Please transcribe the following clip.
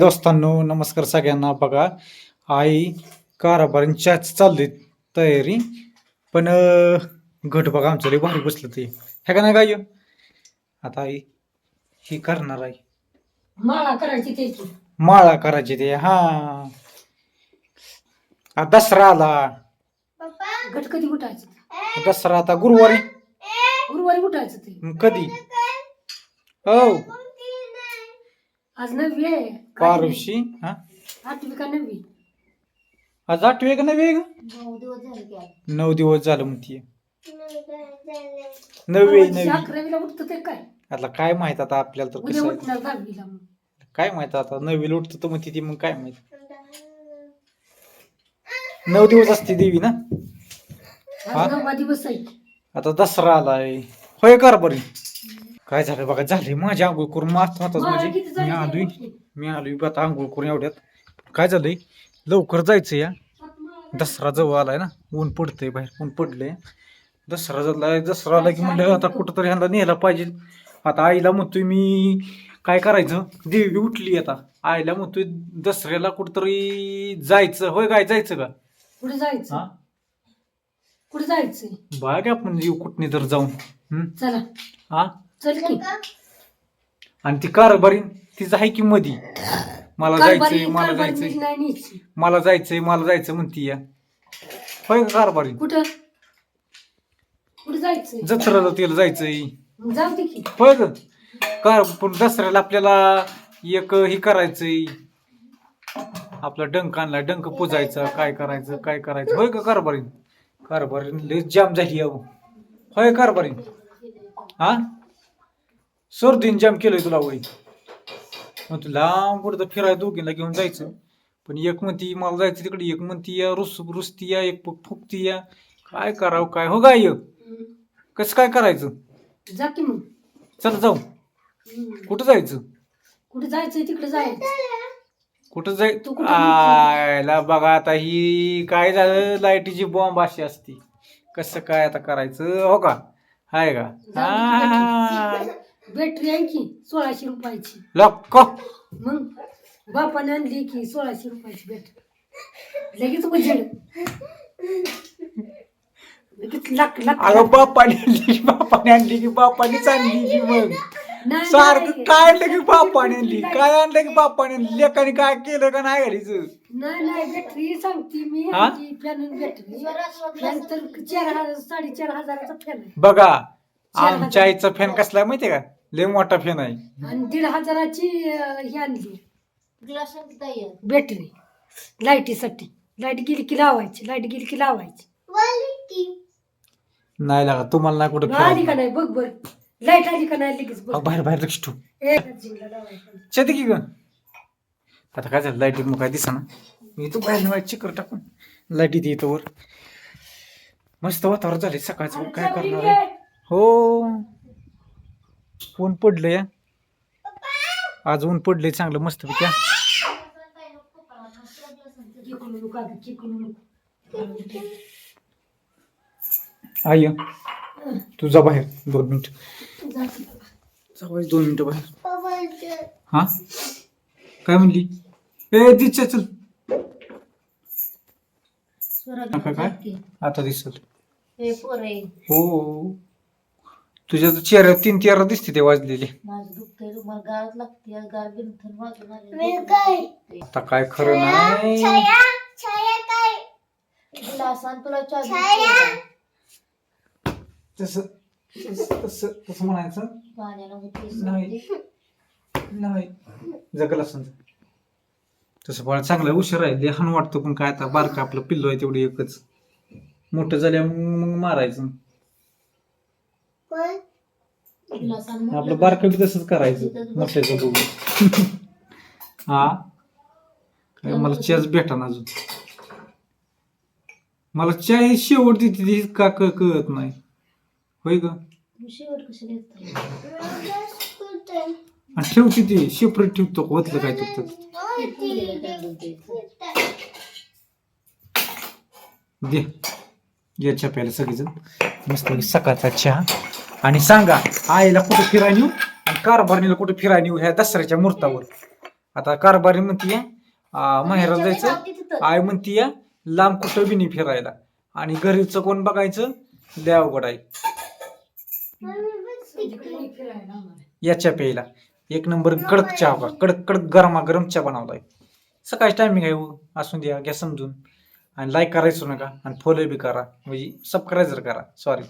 दोस्तांनो नमस्कार सगळ्यांना. बघा आई कारभारांच्या चालली तयारी पण घट बघा आमचं लय भारी बसलं ते. हे का नाही काय आता आई ही करणार आहे माळा करायची त्याची माळा करायची ते हा. आ, दसरा आला. घट कधी उठायचं? दसरा आता गुरुवारी. गुरुवारी उठायचं ते. मग कधी? हो. आज नववी आहे. पारुशी हा? आठवी का नववी? आज आठवे का नवे ग? नऊ दिवस झाले की आज. नऊ दिवस झालं म्हणतीये. नववे परवा दिवशी नवी अकरावीला उठतं ते काय? आता काय माहीत आता आपल्याला तर उद्या कसं आहे. उठणार दहावीला मग. काय माहीत आता नवी लुटत तर म्हणते ती मग काय माहीत? नऊ दिवस असते देवी ना? हा? आज नववा दिवस आहे. आता दसरा आलाय. होय कर बरी. काय झालं बघा झाले माझ्या आंघोळ करून मात मातच म्हणजे झाली मी आलोय? मी आलोय आता आंघोळ करून एवढ्यात. काय झालंय? लवकर जायचं या दसरा जवळ आलाय ना. ऊन पडतंय बाहेर ऊन पडलंय. दसरा झालाय दसरा आला की म्हणलं आता कुठं तरी ह्यांना नेला पाहिजे. आता आईला म्हणतोय मी काय करायचं? देवी उठली आता. आईला म्हणतोय दसऱ्याला कुठंतरी जायचं. होय काय जायचं का? कुठे जायचं? हा? कुठे जायचंय? बघा आपण येऊ कुठनी तर जाऊन हम्म? चला. हा? चल की. आणि ती कारभारी तिचं आहे की मधी? मला जायचंय कारभारी- मला कारभारी जायचंय. नाही न्यायची. मला जायचंय मला जायचं म्हणती या. होय का कारभारी कुठं? कुठे जायचंय? जत्रेला तिला जायचंय. मग जाऊ दे की. होय ग कार पण दसऱ्याला आपल्याला एक हे करायचंय. आपला डंक आणला डंक पुजायचा काय करायचं काय करायचं. होय का कारभारी कारभारी लय जाम झाली अहो. होय कारभारी हा? सर्दीन जाम केलंय तुला वय. मग तू लांब कुठं तर फिरायला दोघींना घेऊन जायचं. पण एक म्हणती मला जायचं तिकडे. एक म्हणती या रुस रुसती या एक फुकती या. काय करावं काय? हो गाय कसं काय करायचं? जा की मग. चल जाऊ. हम्म. कुठं जायचं? कुठे जायचंय? तिकडे जायचं कुठं जाय? तू कुठं आयला बघा आता ही काय झालं? लाईटीची बॉम्ब अशी असती. कसं काय आता करायचं? हो का? हाय का? जाऊ दे बॅटरी आहे की सोळाशे रुपयाची. लक्क. मग बापाने आणली की सोळाशे रुपयाची बॅटरी लगेच उजेड. लगेच लाख लाख अगं बापाने आणली की बापाने आणली की बापानेच आणली की मग. नाही, सारखं नाही. काय आणलं की बापाने आणली? काय आणलं की बापाने आणली? लेकाने काय केलं का नाही घालीचं नाही नाही. बॅटरी सांगते मी. हा? फॅन बॅटरी फॅन तर चार हजार साडेचार हजाराचा फॅन आहे. बघा. आमच्या आईचा फॅन कसला आहे माहितीये का? लय मोठा फॅन आहे. आणि दीड हजाराची अं, ही आणली. बॅटरी लाईटीसाठी लाइट गेली की लावायची लाइट गेली की लावायची. नाही लागा तुम्हाला नाही कुठं आली का फिरायला. नाही? बघ बर. लाइट आली का नाही लगेच अहो, बघ बाहेर बाहेर लक्ष ठेव. ए, लावायचं. की ग? आता काय झालं लाईटीत मग काय दिसा मी तू बाहेर वाईट चिकर टाकून. लाईटीत येतो वर. मस्त वातावरण झाले सकाळचं. काय करणार आहे? हो. ऊन पडलं या आज ऊन पडलंय चांगलं मस्त पैकी चिकू नको अगं, चिकू नको. आई तू जा बाहेर दोन मिनिट. दोन मिनिटं बाहेर. हा? काय म्हणली? ए दिच्छा चल. काय? आता दिसल. हे पोरे हो. तुझ्या तर चेहऱ्यावर तीन तेरा दिसते ते वाजलेले. माझं दुखतंय मला गाळच लागते गाळ बिनथन वाजून आले आता काय खरं नाही. तुला तसं तसं तसं तसं म्हणायचं? होते नाही. नाही. जगल असं तसं बाळ चांगलं उशीर आहे. लहान वाटतं पण काय आता बारका आपलं पिल्लो आहे तेवढं एकच. मोठं झाल्यावर मग मारायचं. आपलं बारकं बी तसंच करायचं. मोठ्याचं बघून हा. काय मला चेच भेटा अजून. मला चाय शेवट देते ती का क- कळत नाही. होय घेत आणि ठेवते ती. सेपरेट ठेवतो. होतलं काय तर दे. या चहा प्यायला सगळेजण. मस्त सकाळचा चहा. आणि सांगा आईला कुठं फिराय नेऊ? आणि कारभारणीला कुठं फिराय नेऊ ह्या दसऱ्याच्या मुहूर्तावर? आता कारभारी म्हणतीये माहेरात जायचं. आई म्हणतीये लांब कुठं बी नाही फिरायला. आणि घरीचं कोण बघायचं? फिरायला आम्हाला. याच्या प्यायला एक नंबर कडक चहा कडक कडक गरमा गरम चहा बनवलाय. सकाळी टायमिंग आहे हो. असून द्या घ्या समजून. आणि लाईक करायचो नका आणि फॉलो बी करा. म्हणजे सबस्क्राईबर करा. सॉरी